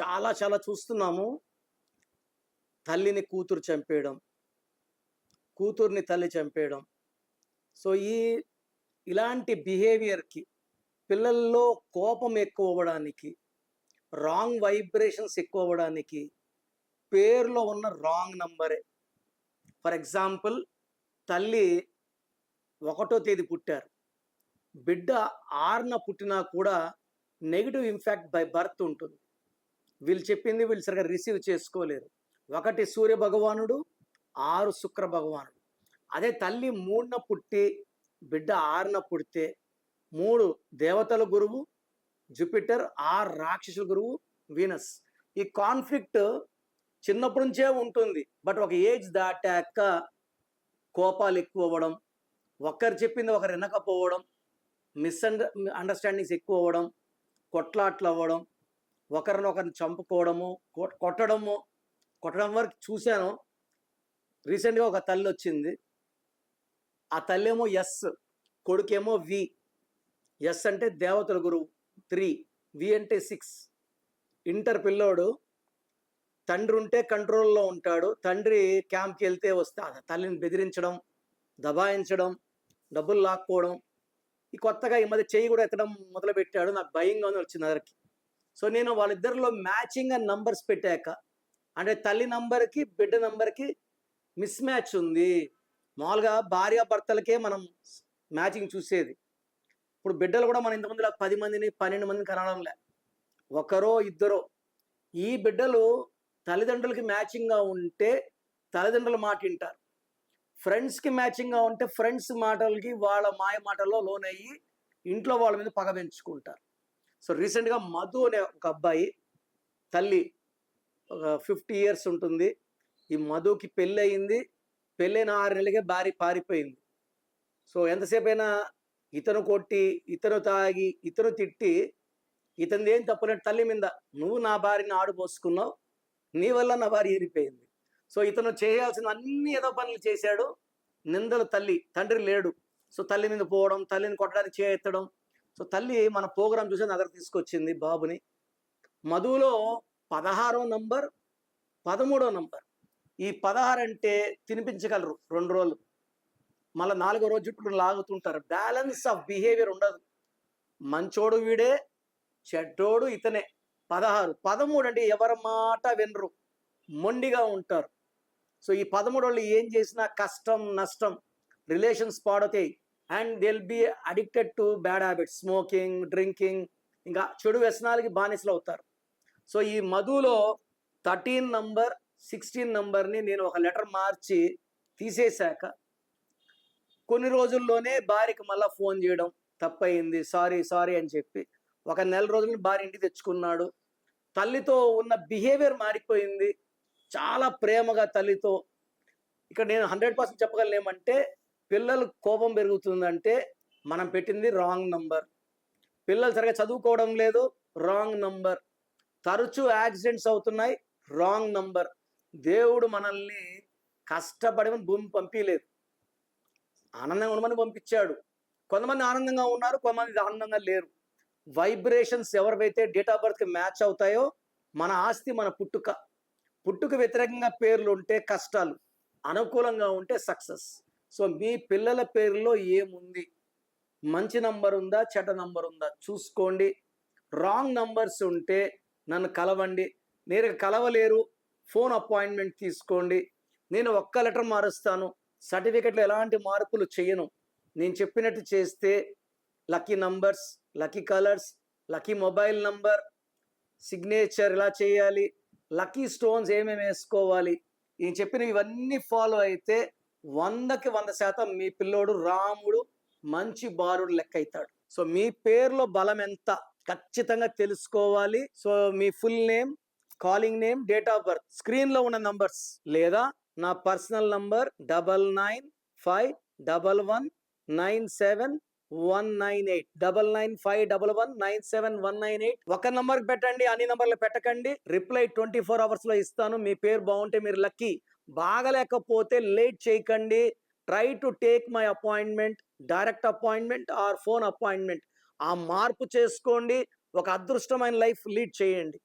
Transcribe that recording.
చాలా చాలా చూస్తున్నాము. తల్లిని కూతురు చంపేయడం కూతుర్ని తల్లి చంపేయడం. సో ఈ ఇలాంటి బిహేవియర్కి పిల్లల్లో కోపం ఎక్కువ అవ్వడానికి రాంగ్ వైబ్రేషన్స్ ఎక్కువ అవ్వడానికి పేరులో ఉన్న రాంగ్ నంబరే. ఫర్ ఎగ్జాంపుల్ తల్లి ఒకటో తేదీ పుట్టారు. బిడ్డ ఆరున పుట్టినా కూడా నెగిటివ్ ఇంపాక్ట్ బై బర్త్ ఉంటుంది. వీళ్ళు చెప్పింది వీళ్ళు సరిగా రిసీవ్ చేసుకోలేరు. ఒకటి సూర్య భగవానుడు ఆరు శుక్ర భగవానుడు. అదే తల్లి మూడున పుట్టి బిడ్డ ఆరున పుడితే మూడు దేవతల గురువు జూపిటర్ ఆరు రాక్షసుల గురువు వీనస్. ఈ కాన్ఫ్లిక్ట్ చిన్నప్పటి నుంచే ఉంటుంది. బట్ ఒక ఏజ్ దాటాక కోపాలు ఎక్కువ అవ్వడం ఒకరు చెప్పింది ఒకరు వినకపోవడం మిస్అండర్ అండర్స్టాండింగ్స్ ఎక్కువ అవ్వడం కొట్లాట్లు అవ్వడం ఒకరిని ఒకరిని చంపుకోవడము కొట్టడము కొట్టడం వరకు చూశాను. రీసెంట్గా ఒక తల్లి వచ్చింది. ఆ తల్లి ఏమో ఎస్ కొడుకేమో వి. ఎస్ అంటే దేవతల గురువు త్రీ. వి అంటే సిక్స్. ఇంటర్ పిల్లోడు. తండ్రి ఉంటే కంట్రోల్లో ఉంటాడు. తండ్రి క్యాంప్కి వెళ్తే వస్తే ఆ తల్లిని బెదిరించడం దబాయించడం డబ్బులు లాక్కోవడం. ఈ కొత్తగా ఈ మధ్య చేయి కూడా ఎత్తడం మొదలుపెట్టాడు. నాకు భయంగా వచ్చింది అదరికి సో నేను వాళ్ళిద్దరిలో మ్యాచింగ్ అని నంబర్స్ పెట్టాక అంటే తల్లి నంబర్కి బిడ్డ నంబర్కి మిస్ మ్యాచ్ ఉంది. మామూలుగా భార్యాభర్తలకే మనం మ్యాచింగ్ చూసేది. ఇప్పుడు బిడ్డలు కూడా మన ఇంతమందిలో పది మందిని పన్నెండు మందిని కనడం లే ఒకరో ఇద్దరో. ఈ బిడ్డలు తల్లిదండ్రులకి మ్యాచింగ్గా ఉంటే తల్లిదండ్రుల మాట వింటారు. ఫ్రెండ్స్కి మ్యాచింగ్గా ఉంటే ఫ్రెండ్స్ మాటలకి వాళ్ళ మాయ మాటల్లో లోనయ్యి ఇంట్లో వాళ్ళ మీద పగ పెంచుకుంటారు. సో రీసెంట్గా మధు అనే ఒక అబ్బాయి తల్లి ఒక ఫిఫ్టీ ఇయర్స్ ఉంటుంది. ఈ మధుకి పెళ్ళి అయింది పెళ్ళైన ఆరు నెలలకే భార్య పారిపోయింది. సో ఎంతసేపు అయినా ఇతను కొట్టి ఇతను తాగి ఇతను తిట్టి ఇతనిది ఏం తప్పులేదు తల్లి మీద నువ్వు నా భార్యని ఆడుపోసుకున్నావు నీ వల్ల నా భార్య ఏరిపోయింది సో ఇతను చేయాల్సిన అన్ని ఏదో పనులు చేశాడు. నిందలు తల్లి తండ్రి లేడు. సో తల్లి మీద పోవడం తల్లిని కొట్టడానికి చేయెత్తడం సో తల్లి మన ప్రోగ్రాం చూసి నా దగ్గర తీసుకొచ్చింది బాబుని. మధులో పదహారో నంబర్ పదమూడో నంబర్. ఈ పదహారు అంటే తినిపించగలరు రెండు రోజులు. మళ్ళీ నాలుగో రోజు జుట్టు లాగుతుంటారు. బ్యాలెన్స్ ఆఫ్ బిహేవియర్ ఉండదు. మంచోడు వీడే చెడ్డోడు ఇతనే. పదహారు. పదమూడు అంటే ఎవరి మాట వినరు. మొండిగా ఉంటారు. సో ఈ పదమూడు వాళ్ళు ఏం చేసినా కష్టం నష్టం relations పాడతాయి and will be addicted to bad habits smoking drinking ఇంకా చెడు వ్యసనాలకి బానిసలు అవుతారు. సో ఈ మధులో థర్టీన్ నంబర్ సిక్స్టీన్ నంబర్ని నేను ఒక లెటర్ మార్చి తీసేశాక కొన్ని రోజుల్లోనే భార్యకి మళ్ళీ ఫోన్ చేయడం తప్పయింది సారీ సారీ అని చెప్పి ఒక నెల రోజులు భార్య ఇంటికి తెచ్చుకున్నాడు. తల్లితో ఉన్న బిహేవియర్ మారిపోయింది. చాలా ప్రేమగా తల్లితో. ఇక్కడ నేను హండ్రెడ్ పర్సెంట్ చెప్పగలను ఏమంటే పిల్లలు కోపం పెరుగుతుందంటే మనం పెట్టింది రాంగ్ నంబర్ పిల్లలు సరిగా చదువుకోవడం లేదు రాంగ్ నంబర్ తరచూ యాక్సిడెంట్స్ అవుతున్నాయి రాంగ్ నంబర్ దేవుడు మనల్ని కష్టపడి భూమి పంపించలేదు ఆనందంగా ఉండమని పంపించాడు. కొంతమంది ఆనందంగా ఉన్నారు కొంతమంది ఆనందంగా లేరు. వైబ్రేషన్స్ ఎవరివైతే డేట్ ఆఫ్ బర్త్కి మ్యాచ్ అవుతాయో మన ఆస్తి మన పుట్టుక. పుట్టుక వ్యతిరేకంగా పేర్లు ఉంటే కష్టాలు అనుకూలంగా ఉంటే సక్సెస్ సో మీ పిల్లల పేరులో ఏముంది? మంచి నంబర్ ఉందా? చెడ్డ నంబర్ ఉందా? చూసుకోండి. రాంగ్ నంబర్స్ ఉంటే నన్ను కలవండి. నేరుగా కలవలేరు. ఫోన్ అపాయింట్మెంట్ తీసుకోండి. నేను ఒక్క లెటర్ మారుస్తాను. సర్టిఫికెట్లో ఎలాంటి మార్పులు చేయను. నేను చెప్పినట్టు చేస్తే lucky numbers lucky colours lucky mobile number signature ఇలా చేయాలి లక్కీ స్టోన్స్ ఏమేమి వేసుకోవాలి నేను చెప్పిన ఇవన్నీ ఫాలో అయితే వందకి వంద శాతం మీ పిల్లోడు రాముడు మంచి బాలుడు లెక్క అవుతాడు సో మీ పేరులో బలం ఎంత ఖచ్చితంగా తెలుసుకోవాలి. So me full name calling name date of birth స్క్రీన్లో ఉన్న నంబర్స్ లేదా నా personal number double nine five double one nine seven one nine eight. Double nine five double one nine seven one nine eight. ఒక number పెట్టండి అన్ని నంబర్లు పెట్టకండి. Reply twenty four అవర్స్లో ఇస్తాను. మీ పేరు బాగుంటే మీరు లక్కీ. బాగలేకపోతే లేట్ చేయకండి. Try to take my appointment direct appointment or phone appointment. ఆ మార్పు చేసుకోండి. ఒక అదృష్టమైన లైఫ్ లీడ్ చేయండి.